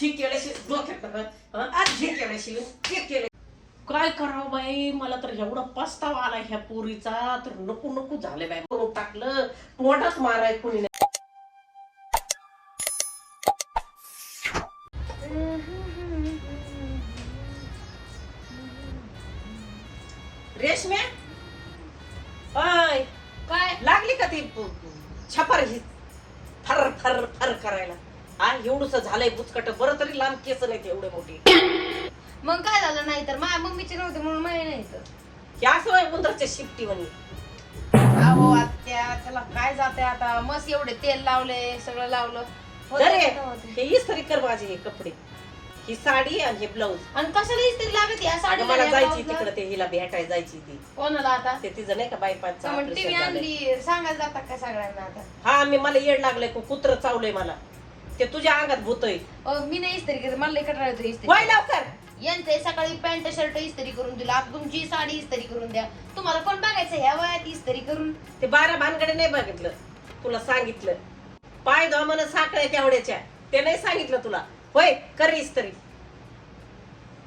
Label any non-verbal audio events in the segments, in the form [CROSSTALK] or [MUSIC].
ही केल्याशी डोक्यात? आज हे केल्याशी ते केलं काय करावं बाई? मला तर एवढा पस्तावा आला ह्या पोरीचा तर नको नको झालं बाई. म्हणून टाकलं. तोंडाच माराय कुणी नाही. रेशम्या अय काय? लागली का ती छपार ही? फर फर फर करायला. हा एवढस झालंय बुचकट बरं तरी लांब केस नाहीत एवढे मोठे. मग काय झालं नाही तर? माझ्या मम्मीचे नव्हते म्हणून माहिती नाही तर. हे असं आहे उंदरच्या शिफ्टी म्हणे. अहो आत्या त्याला काय जाते आता? मस्त एवढे तेल लावले सगळं लावलं. अरे का होते? हे इस्त्री कर माझे हे कपडे. ही साडी आणि हे ब्लाऊज. आणि कशाला इस्त्री लागत? या साडी मला जायची तिकडे ते हिला भेटाय जायची ती. कोणाला आता? ते तिचं नाही का बायपासचं मग टीव्ही. आणली. सांगायला जातात का सगळ्यांना आता? हा मी मला येड लागलंय कुत्र चावलंय मला. ते तुझ्या अंगात भूतय. अहो, मी नाही इस्त्री करत मला कंटाळा येतो इस्त्री. वय लवकर. यांचे सकाळी पॅन्ट शर्ट इस्त्री करून दिला आता तुमची साडी इस्त्री करून द्या. तुम्हाला कोण बघायचं ह्या वयात इस्त्री करून? ते बारा भानगडे नाही बघितलं. तुला सांगितलं. पाय धोमन साखळ्या तेवढ्याच्या. ते नाही सांगितलं तुला. होय करीस तरी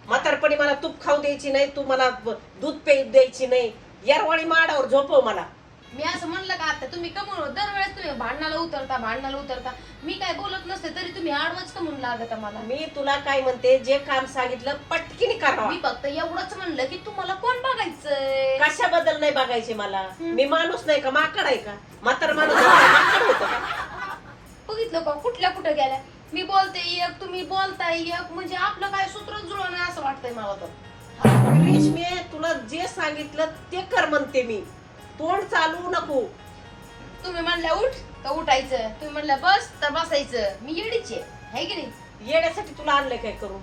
म्हातारपणी मला तूप खाऊ द्यायची नाही तू मला ब- दूध पे द्यायची नाही. यारवाळी माडावर झोपव मला. मी असं म्हणलं का आता तुम्ही कमून दरवेळेस तुम्ही भांडणाला उतरता भांडणाला उतरता. मी काय बोलत नसते तरी तुम्ही आडवच कमून लागत मला. मी तुला काय म्हणते जे काम सांगितलं पटकीने करावं. मी फक्त एवढंच म्हणलं की तुम्हाला कोण बघायचंय? कशाबद्दल नाही बघायचे मला? मी माणूस नाही का माकड आहे का? म्हातार माणूस आहे का? माकड होतं का? बघितलं का? कुठल्या कुठं गेल्या? मी बोलते एक तुम्ही बोलताय एक. म्हणजे आपलं काय सूत्र नाही असं वाटतंय मला तर. रेशमे तुला जे सांगितलं ते कर म्हणते मी. तोंड चालवू नको. तुम्ही म्हणल्या उठ तर उठायचं? तुम्ही म्हणल्या बस तर बसायचं. मी येडीच आहे है की नाही? येण्यासाठी तुला आणलंय काय करून?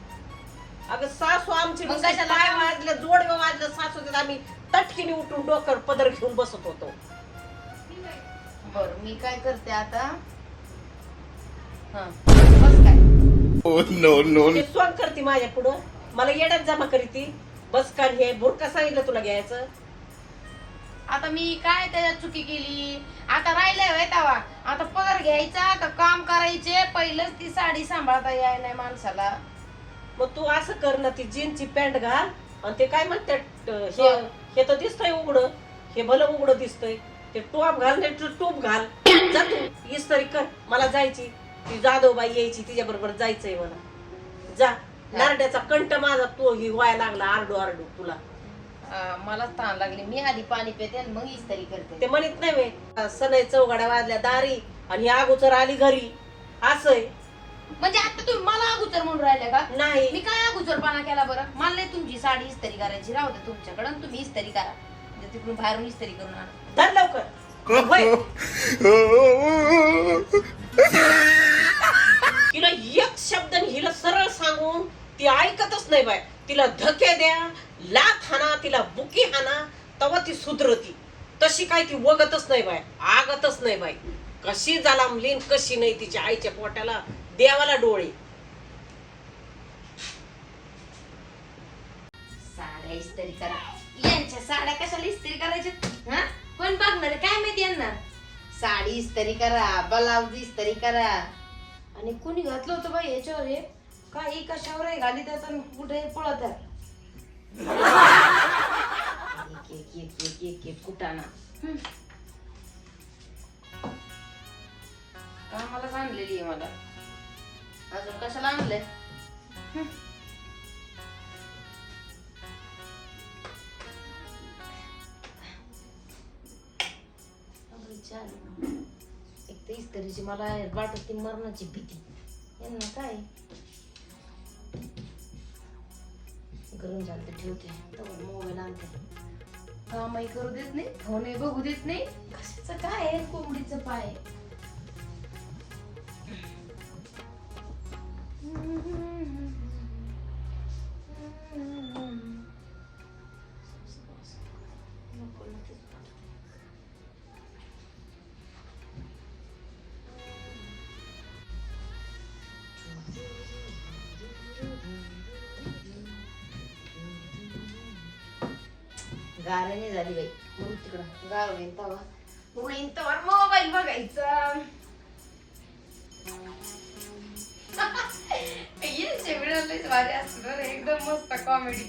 अगं सासू आमची मग नुसती कशाला? पाय वाजले जोडवे वाजले सासू तिथं आम्ही तटकीने उठून डोकर पदर घेऊन बसत होतो. बर मी काय करते आता? हा बस काय? Oh no no. ते स्वांग करते माझ्या पुढं मला येड्यात जमा करी ती बस का हे बुरका सांगितलं तुला घ्यायचं. आता मी काय त्याच्यात चुकी केली? आता राहिलंय होय तवा. आता पगार घ्यायचा आता काम करायचे. पहिलंच ती साडी सांभाळता याय नाही माणसाला. मग तू असं कर ना ती जीनची पॅन्ट घाल आणि ते काय म्हणतात अं, हे हे. तर दिसतंय उघड. हे भलं उघड दिसतंय. ते टोप घाल नाही टोप घाल. जा तू. इस्तरी कर. मला जायची. ती जाधवबाई यायची तिच्या बरोबर जायचंय मला. जा. नारड्याचा कंट माझा तो ही व्हायला लागला आरडू आरडू तुला. मला ताण लागली. मी आधी पाणी पिते आणि मग इस्त्री करते. ते म्हणत नाही वे सनई चौघड्या वाजल्या दारी आणि अगोदर आली घरी. असंय म्हणजे आता तुम्ही मला अगोदर म्हणून राहिले का? नाही. मी काय अगोदरपणा केला बरं? मला नाही तुमची साडी इस्त्री करायची. राहू दे तुमच्याकडे आणि तुम्ही इस्त्री करा. म्हणजे तिकडून बाहेरून इस्त्री करून आणा. धर लवकर. होय. [LAUGHS] तिला एक शब्द आणि हिला सरळ सांगून ती ऐकतच नाही बाय तिला धके द्या लाथ हाना तिला बुकी हाना तवा ती सुधरती. तशी काय ती वगतच नाही बाय आगतच नाही बाय. कशी जालामलीन कशी नाही तिच्या आईच्या पोटाला देवाला डोळे. साड्या इस्त्री करा. यांच्या साड्या कशाला इस्त्री करायच्या? हा? कोण बघणार काय माहिती यांना? साडी इस्त्री करा ब्लाउज इस्त्री करा. आणि कुणी घातलं होतं बाई याच्यावर हे? काही कशावर घाली त्याचा कुठे पळत आहे. एक एक एक एक एक एक कुटाणा. कामालाच आणलेली आहे मला अजून कशाला आणलंय. एक तर इस्त्रीची मला वाटत ती मरणाची भीती यांना काय गरम झालं तर ठेवते. तर मोबाईल आणते. कामही करू देत नाही फोनही बघू देत नाही. कशाचं काय आहे? कोंबडीचं पाय. गाराने झाली बाई. तिकडं. होईन तवा. होईन तवा मोबाईल बघायचा. ये लयच भारी असतं रे एकदम मस्त कॉमेडी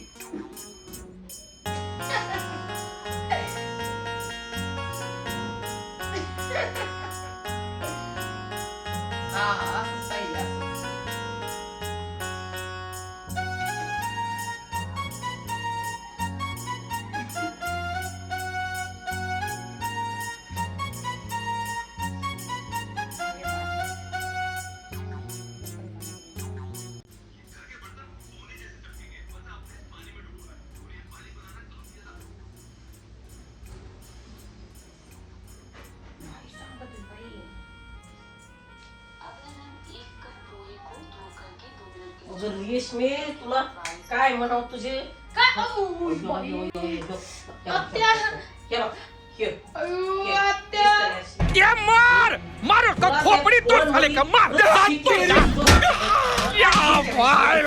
[LAUGHS] अगं रेशमे तुला काय म्हणाव तुझे? काय. हे. हे हे. हे. मार! मार उसका खोपड़ी तोड़ साले का? मार दे हाथ तोड़. या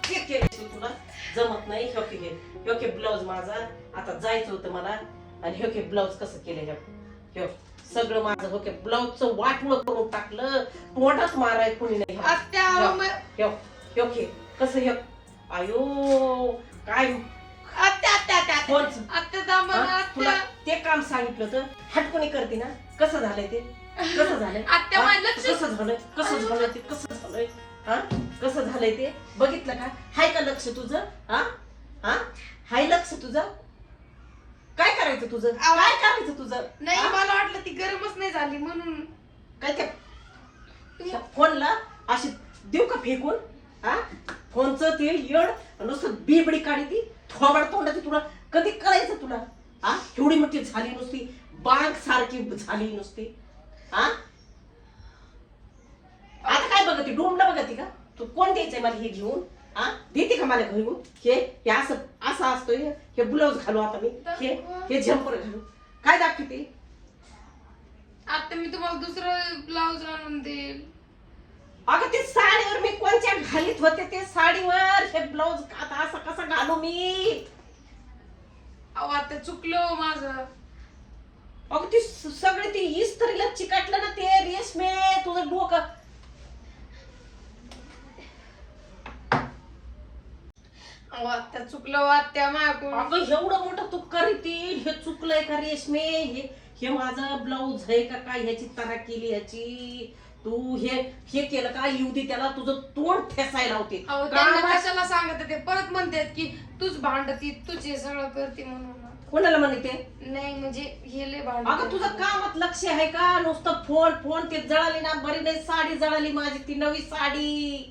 हे तुला. जमत नाही ह्यो की हे की ब्लाऊज माझा. आता जायचं होतं मला. आणि ह्यो की ब्लाऊज कसं केलं ह्यो ह्यो सगळं माझं हो की ब्लाऊजचं वाटणं करून टाकलं. तोंडात माराय कुणी नाही. कसं ह्यो आयो काय? आत्या, हा? तुला आत्या. ते काम सांगितलं होतं. हटकोणी करते ना? कसं झालंय ते? कसं झालंय? [LAUGHS] आत्या, हा? माझं लक्ष- कसं झालंय कसं झालंय ते? कसं झालंय? हा? कसं झालंय ते? बघितलं का? हाय का लक्ष तुझं? हा? हा? हाय लक्ष तुझं? काय करायचं तुझं? आव- काय करायचं तुझं? नाही हा? मला वाटलं ती गरमच नाही झाली म्हणून. काय त्या फोनला अशी देऊ का फेकून? हा? फोनचं ते येड नुसतं बिबडी काढी ती थोबड तोंडाची तुला. कधी कळायचं तुला? हा? एवढी मोठी झाली नुसती बाग सारखी झाली नुसती. हा? आता काय बघते? डोंबला बघते का? तू कोण द्यायचंय मला हे घेऊन? हा? देते का मला घेऊन? हे हे असं असं असतोय. हे ब्लाऊज घालू आता मी. हे हे झंपर घालू. काय दाखवते? आता मी तुम्हाला दुसरं ब्लाऊज आणून देईल. अगं ते साडीवर मी कोणत्या घालीत होते? ते साडीवर हे ब्लाऊज आता असं कसं घालू मी? अहो आता चुकलो माझं. अगं ती सगळे ते इस्त्रीला चिकाटलं ना ते रेशमे तुझं डोकं. अहो आता चुकलो आत्या मागून. अगं एवढं मोठं तू करते हे चुकलंय का रेशमे? हे हे माझं ब्लाऊज आहे का काय? ह्याची तरा केली ह्याची. तू हे हे केलं का? येऊ दे त्याला. तुझं तोंड ठेसायला होते. अहो त्यांना कामात- कशाला सांगत ते? परत म्हणतात की तूच भांडती तूच हे सगळं करते म्हणून. कोणाला म्हणते? नाही म्हणजे हे लय भांड अगं तुझं कामात लक्ष आहे का? नुसतं फोन फोन ते जळाली ना बरी नाही साडी जळाली माझी ती नवी साडी.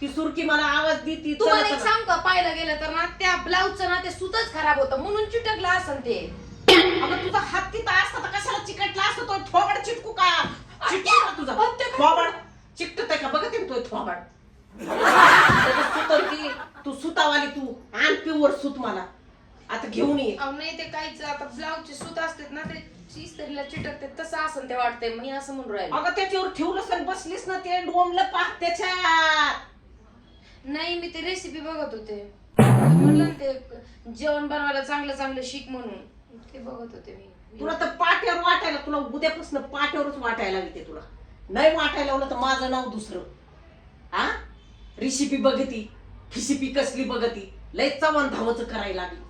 ती सुरकी मला आवाज दी ती तुम्हाला एक. सांग का? पाहायला गेलं तर ना त्या ब्लाऊजचं ना ते सुतच खराब होतं. म्हणून चिटकलं असन ते. अगं तुझा हात तिथं असता तर कशाला चिकटला असतो? तो थोबड चिटकू का? चिटकू का तुझा? आत्या काय- थोबड. चिकटत आहे का? बघत आहे तो थोबड. त्याचं सुतं की तू सुतावाली तू. आण प्युअर सूत मला. आता घेऊन ये. अहो नाही ते काहीच आता ब्लाऊजचे सूत असतात ना ते इस्त्रीला चिटकते तसं असन ते वाटतंय. मी असं म्हणून राहिले. अगं त्याच्यावर ठेवलंस आणि बसलीस ना ते डोमलं पाह त्याच्यात. नाही मी ते रेसिपी बघत होते. म्हणलं ना ते जेवण बनवायला चांगलं चांगलं शिक म्हणून. ते बघत होते मी. तुला तर पाट्यावर वाटायला तुला उद्यापासून पाट्यावरच वाटायला लागते तुला. नाही वाटायला लावलं तर माझं नाव दुसरं. हा रेसिपी बघती खिसिपी कसली बघती. लय चवण धावच करायला लागली.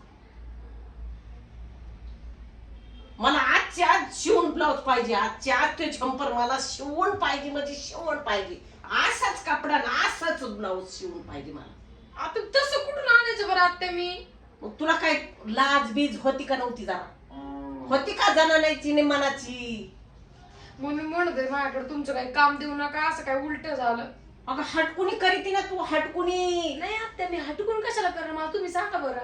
मला आजच्या आज शिवून ब्लाऊज पाहिजे आजच्या आज ते झंपर मला शिवून पाहिजे म्हणजे शिवण पाहिजे. असाच कपडा ना असाच ब्लाऊज शिवून पाहिजे मला. आता तसं कुठून आणायचं बरं आता मी? मग तुला काय लाज बीज होती का नव्हती जरा? होती का जनाची मनाची? म्हणून म्हणत आहे माझ्याकडे तुमचं काही काम देऊ नका असं काय उलट झालं. अगं हटकुनी करीती ना तू हटकुनी. नाही आत्या मी हटकून कशाला करणार? मला तुम्ही सांगा बरं.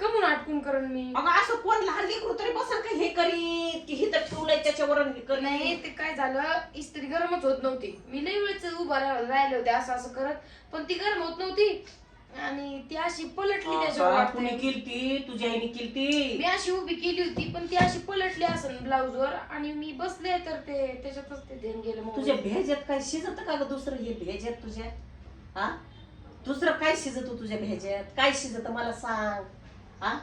कमून हटकून करण मी. अगं असं कोण लहान लेकरू तरी बसन का हे करीत की हे तर ठेवलंय त्याच्यावर. नाही ते काय झालं? इस्त्री गरमच होत नव्हती. मी लई वेळेच उभा राहिले होते असं असं करत. पण ती गरम होत नव्हती. आणि ती अशी पलटली त्याच्यावर कुणी वाटतंय. केलती तुझ्या आईने केलती मी अशी उभी केली होती पण ती अशी पलटली असेल ब्लाऊज वर आणि मी बसले तर ते त्याच्यातच ते ध्यान गेलं मग तुझ्या भेज्यात काय शिजत का ग दुसरं हे भेज्यात तुझ्या? हा? दुसरं काय शिजत तुझ्या भेज्यात? काय शिजत मला सांग. हा?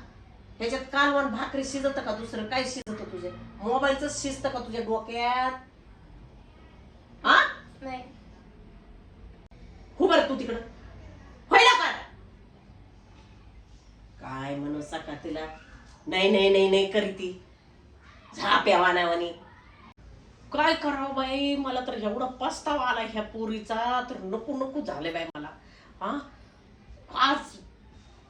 ह्याच्यात कालवण भाकरी शिजत का दुसरं काय शिजत तुझ्या? मोबाईलच शिजत का तुझ्या डोक्यात? हा? नाही. हो बरं तू तिकडं. काय म्हणू सका तिला नाही नाही नाही नाही करीती ती. झाप्या वानावानी. काय करावं बाई? मला तर एवढा पस्तावा आला ह्या पोरीचा तर नको नको झाले बाई मला. हा? आज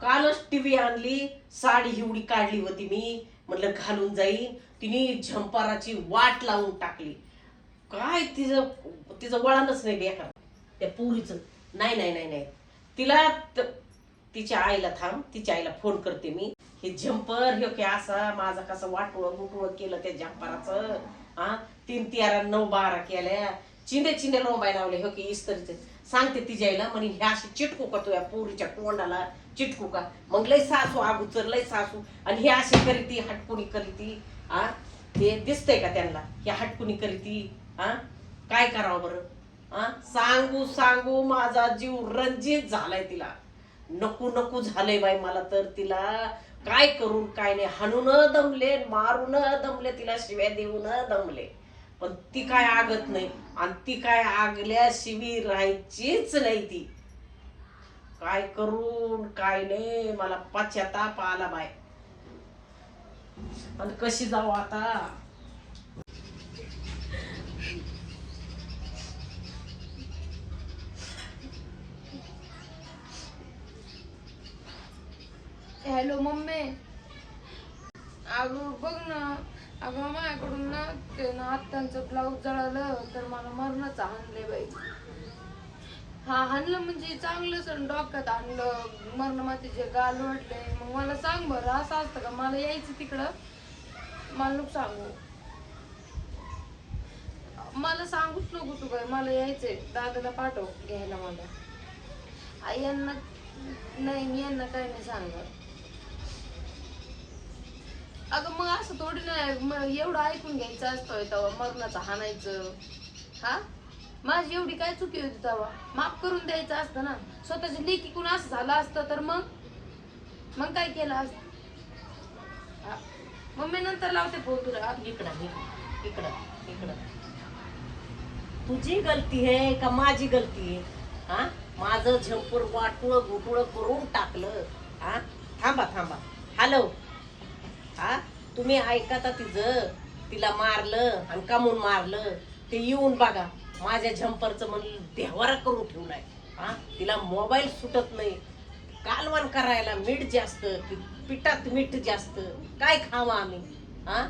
कालच टीव्ही आणली साडी हिवडी काढली होती मी. म्हटलं घालून जाईन. तिने झंपाराची वाट लावून टाकली. काय तिचं तिचं वळणच नाही बेकार. त्या पोरीचं. नाही नाही नाही नाही. तिला तिच्या आईला थांब तिच्या आईला फोन करते मी. हे झंपर हे की असा माझा कसं वाटोळ गुटोळ केलं त्या झंपराचं हा? तीन तेरा नऊ बारा केल्या. चिंदे चिंदे लोंबाय लावले हो की इस्तरीचे. सांगते तिच्या आईला म्हणे ह्या अशी चिटकू का तुया पोरीच्या तोंडाला चिटकू का? मग लय सासू अगोचर लय सासू. आणि हे अशी करीती हटकुनी करीती आ ते. दिसतंय का त्यांना? हे हटकुणी करीती हा? काय करावं बरं? हा? सांगू सांगू माझा जीव रंजित झालाय तिला. नको नको झाले बाई मला तर तिला काय करून काय नाही. हाणून दमले मारून दमले तिला शिव्या देऊन दमले. पण ती काय आगत नाही. आणि ती काय आगल्या शिवी राहायचीच नाही ती. काय करून काय नाही. मला पश्चाताप आला बाय आणि कशी जाऊ आता? Hello mummy. अगं बघ ना. अगं माझ्याकडून ना ते ना ब्लाऊज जळालं तर मला मरणच आणले बाई. हा आणलं म्हणजे चांगलं सण डोक्यात आणलं मरण मातीचे गाल वाटले मग मला सांग बरं असं असतं का? मला यायचं तिकडं? मला नको सांगू. मला सांगूच नको तू काय मला यायचंय. दादाला पाठव घ्यायला मला. आई यांना नाही मी यांना काही नाही सांगत अगं मग असं थोडी नाही मग एवढं ऐकून घ्यायचं असतोय तेव्हा मरणाचं हाणायचं. हा? माझी एवढी काय चुकी होती तेव्हा? माफ करून द्यायचं असतं ना. स्वतःच्या कुण असं झालं असतं तर मग? मग काय केलं असतं मम्मी मग मी नंतर लावते फोन तुला. इकडं इकडं इकडं इकडं. तुझी गलती आहे का माझी गलती आहे हा? माझं झंपूर वाटुळ घुटुळ करून टाकलं. हा? थांबा थांबा. हॅलो हा? तुम्ही ऐकता तिचं. तिला मारलं आणि कामून मारलं. ते येऊन बघा. माझ्या झंपरचं म्हणलं देवारा करून ठेवलाय हा? तिला मोबाईल सुटत नाही. कालवण करायला मीठ जास्त पिठात मीठ जास्त. काय खावा आम्ही? हा?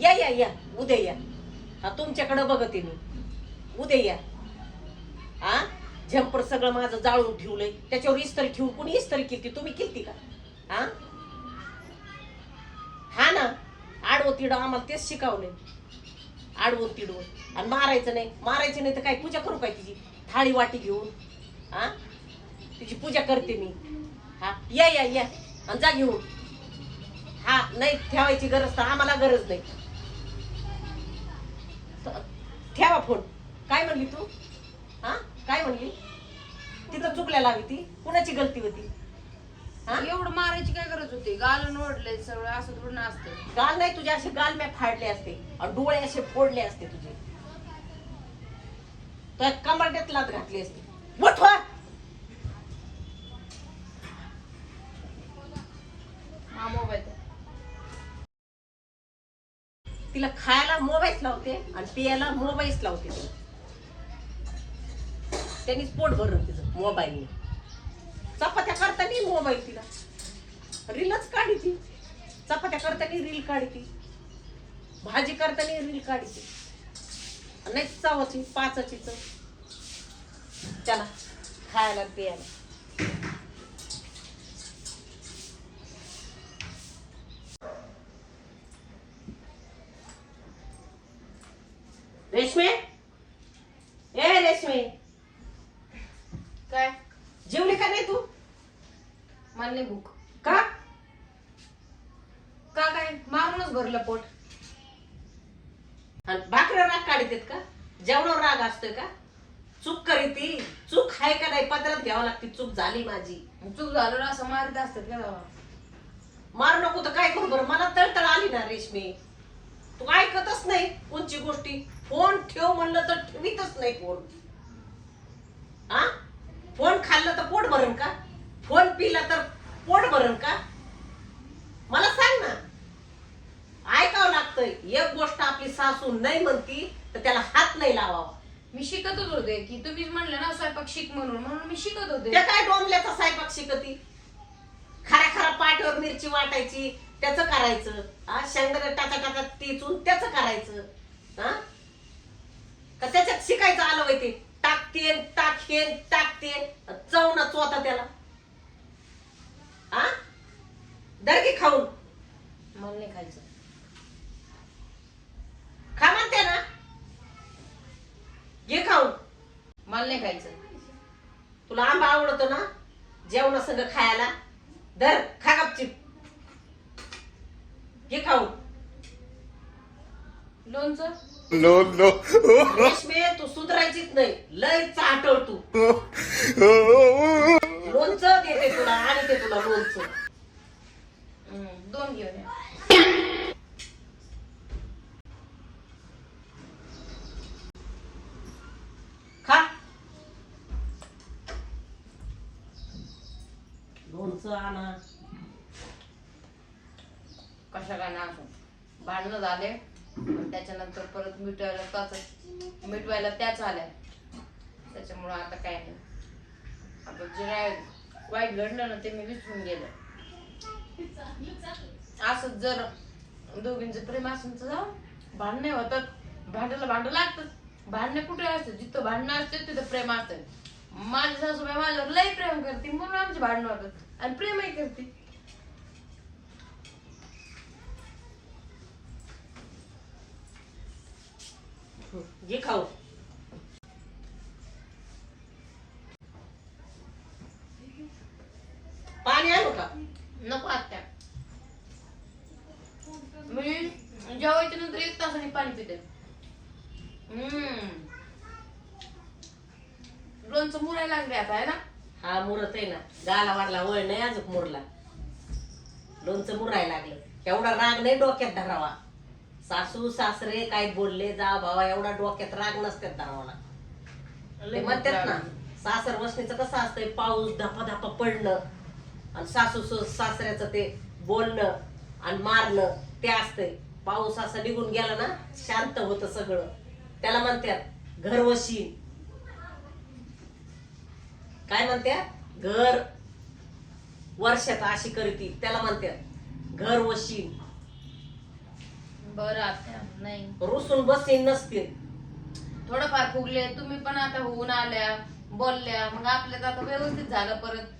या या या. उद्या या. हा तुमच्याकडं बघते मी. उद्या या. हा? झंपर सगळं माझं जाळून ठेवलंय. त्याच्यावर इस्त्री ठेवून कोणी इस्त्री केली तुम्ही केलती का? हा? हा ना? आडवं तिडं आम्हाला तेच शिकवलंय. आडवं तिडवं आणि मारायचं नाही. मारायचं नाही तर काय? पूजा करू काय तिची? थाळी वाटी घेऊन. हा? तिची पूजा करते मी. हा? या या या. आणि जा घेऊन. हा नाही ठेवायची गरज तर आम्हाला गरज नाही. ठेवा फोन. काय म्हणली तू? हा? काय म्हणली? तिथं चुकल्या लागली ती. कुणाची गलती होती? एवढं मारायची काय गरज होती? गाल ओढले सगळं असं थोडं असतं. गाल नाही तुझे असे गाल मी फाडले असते. आणि डोळे असे फोडले असते तुझे. तर कमरड्यात लात घातली असते. उठवा हा मोबाईल तिला खायला मोबाईल लावते आणि पियाला मोबाईल लावते. तिला त्यांनीच पोट भरलं तिचं मोबाईलने. चपात्या करताना मोबाईल तिला. रीलच काढी ती चपात्या करताना रील काढी ती भाजी करताना रील काढी ती नाही चावाची पाचाची चव चला खायला पियाला रेशमे? ए रेशमे. काय? जेवली का नाही तू? मला नाही भूक. का? का काय? मारूनच भरलं पोट. आणि भाकऱ्या राग काढीत आहेत का? जेवणावर राग असतोय का? चूक करीती. चूक आहे का नाही पत्रात घ्यावं लागते. चूक झाली माझी. चूक झालं ना असं मारित असतात का तेव्हा? मारू नको तर काय करू बरं? मला तळतळ आली ना रेशमी. तू ऐकतच नाही कोणची गोष्टी. फोन ठेव म्हणलं तर ठेवीतच नाही फोन. हा फोन खाल्लं तर पोट भरण का? फोन पिला तर पोट भरण का? मला सांग ना. ऐकावं लागतंय. एक गोष्ट आपली सासू नाही म्हणती तर त्याला हात नाही लावावा. मी शिकतच होते. की तुम्हीच म्हणलं ना स्वयंपाक शिक म्हणून. म्हणून मी शिकत होते. त्या काय डोंबल्याचा स्वयंपाक शिकती? खरा खरा पाठीवर मिरची वाटायची त्याचं करायचं. हा शेंगदाणे टाचा टाचा टिचून त्याचं करायचं. हा का त्याच्यात शिकायचं आलं ते? टाकते टाकते टाकते चव ना चोता त्याला. हा दरगी खाऊन. मला नाही खायचं. खा म्हणते ना. घे खाऊन. मला नाही खायचं. तुला आंबा आवडतो ना जेवणा संग खायला धर खा गपचिप. घे खाऊन. लोणचं? No, no. रेशमे तू सुधरायचीच नाही. लय चाटळ तू. [LAUGHS] लोणचं देते तुला आणि ते तुला लोणचं. दोन घेऊन या. खा. लोणचं आणा. कशा काय ना भांडणं झाले त्याच्यानंतर परत मिटवायला त्याच मिटवायला त्याच आल्या. त्याच्यामुळं आता काय नाही. आता जे वाईट घडलं ना ते मी विसरून गेलं. असंच जर दोघींचं प्रेम असून तर भांडणे होतात भांडायला भांडं लागतात भांडणे कुठे असते? जिथं भांडणं असते तिथं प्रेम असते. माझी सासूबाई माझ्यावर लय प्रेम करते म्हणून आमची भांडणं होतात. आणि प्रेमही करते. खाऊ. पाणी आणू का? नको आत्या. मी जेवायच्या नंतर एक तासाने पाणी पिते. हम्म. लोणचं मुरायला लागले आता आहे ना? हा मुरत आहे ना. गाला वाढला वळ नाही अजून मुरला. लोणचं मुरायला लागलं. एवढा राग नाही डोक्यात धरावा. सासू सासरे काय बोलले जा भावा एवढा डोक्यात राग नसत्यात धरावाला. ते म्हणतात ना सासर वसणीचं कसं असतंय पाऊस धपा धपा पडणं. आणि सासू सु- सासऱ्याचं ते बोलणं आणि मारणं ते असतंय. पाऊस असा निघून गेला ना शांत होतं सगळं. त्याला म्हणतात घर वशीन. काय म्हणतात? घर. वर्षात अशी करीती. त्याला म्हणतात घर वशीन. बरं आत्या नाही. रुसून बसीन नसतील. थोडंफार फुगले तुम्ही पण आता होऊन आल्या बोलल्या मग आपल्यात आता व्यवस्थित झालं परत.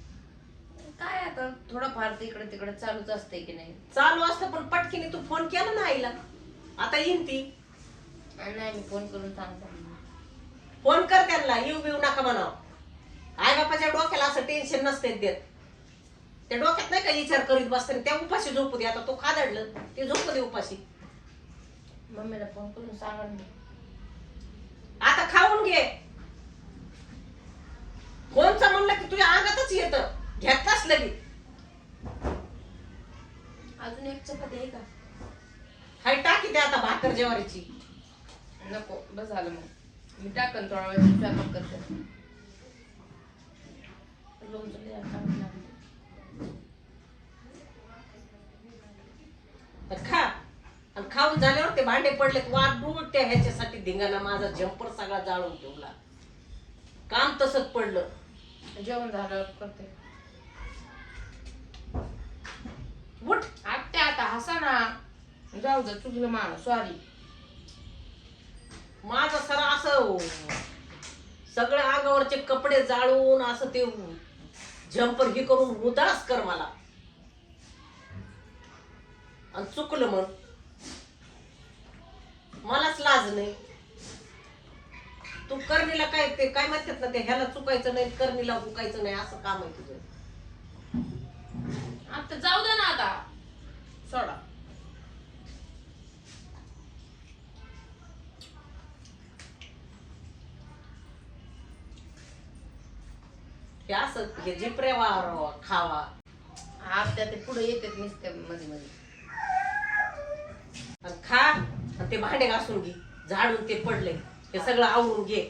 काय आता? थोडंफार तर इकडे तिकडे चालूच असते की नाही? चालू असतं पण पटकीने तू फोन केला ना आईला. आता येईन ती. आणि नाही मी फोन करून सांगतो. फोन कर त्यांना येऊ बिऊ नका म्हणाव. आई बापाच्या डोक्याला असं टेन्शन नसते देत. त्या डोक्यात नाही का विचार करीत बसते त्या उपाशी झोपू दे. आता तो खादडलं ते झोपू दे उपाशी. मम्मीला फोन करून सांगा ना. आता खाऊन घे. कोणचं म्हणलं की तुझ्या अंगातच येत. घेतलाच लगी अजून एक चपाती आहे का? हाय टाकी दे आता भाकर जेवारीची नको बस झालं मग. मी टाकन थोडा वेळ स्वयंपाक करते. लोणचं लय. तर खा. आणि खाऊन झाल्यावर ते भांडे पडलेत वाढून त्या ह्याच्यासाठी धिंगाणा माझा जम्पर सगळा जाळून ठेवला. काम तसंच पडलं. जेवण झाल्यावर करते. उठ. आत्या आता हसा ना. जाऊ दे चुकलं मान सॉरी माझं सर असं सगळे अंगावरचे कपडे जाळून असं ते जम्पर हे करून उदास कर मला. आणि चुकलं मग मलाच लाज नाही. तू करणीला काय ते काय म्हणतात ना ते ह्याला चुकायचं नाही करणीला चुकायचं नाही असं काम आहे तुझं. आता जाऊ दे ना आता. सोडा. हे असं हे जिपऱ्या खावा. आत्या ते पुढे येतात नुसते मध्ये मध्ये आणि खा आणि ते भांडे घासून घे. झाडून ते पडले. हे सगळं आवरून घे.